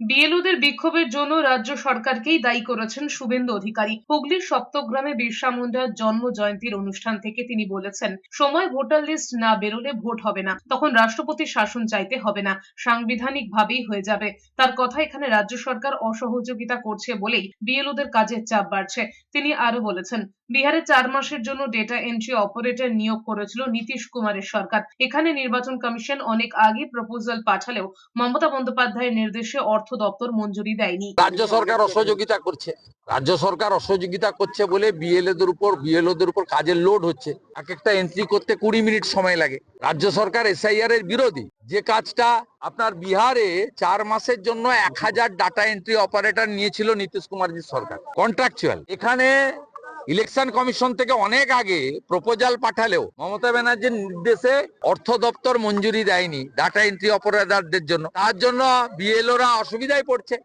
বিএলওদের বিক্ষোভের জন্য রাজ্য সরকারকেই দায়ী করেছেন শুভেন্দু অধিকারী। হুগলির সপ্তগ্রামে বিরসা মুন্ডার জন্ম জয়ন্তীর অনুষ্ঠান থেকে তিনি বলেছেন, সময় ভোটার লিস্ট না বেরোলে ভোট হবে না। তখন রাষ্ট্রপতির শাসন চাইতে হবে না। সাংবিধানিক ভাবেই হয়ে যাবে। তার কথা এখানে রাজ্য সরকার অসহযোগিতা করছে বলেই বিএলওদের কাজের চাপ বাড়ছে। তিনি আরও বলেছেন বিহারে চার মাসের জন্য ডেটা এন্ট্রি অপারেটর নিয়োগ করেছিল নীতিশ কুমারের সরকার। এখানে নির্বাচন কমিশন অনেক আগে প্রপোজাল পাঠালেও মমতা বন্দ্যোপাধ্যায়ের নির্দেশে অর্থ দপ্তর মঞ্জুরি দেয়নি। রাজ্য সরকার অসহযোগিতা করছে। রাজ্য সরকার অসহযোগিতা করছে বলে বিএলএদের উপর বিএলওদের উপর কাজের লোড হচ্ছে। এক একটা এন্ট্রি করতে কুড়ি মিনিট সময় লাগে। রাজ্য সরকার এসআইআর এর বিরোধী। যে কাজটা আপনার বিহারে চার মাসের জন্য এক হাজার ডাটা এন্ট্রি অপারেটর নিয়েছিল নীতিশ কুমারজির সরকার। কন্ট্রাকচুয়াল এখানে ইলেকশন কমিশন থেকে অনেক আগে প্রপোজাল পাঠালেও মমতা ব্যানার্জির নির্দেশে অর্থ দপ্তর মঞ্জুরি দেয়নি ডাটা এন্ট্রি অপারেটরদের জন্য। তার জন্য বিএলওরা অসুবিধায় পড়ছে।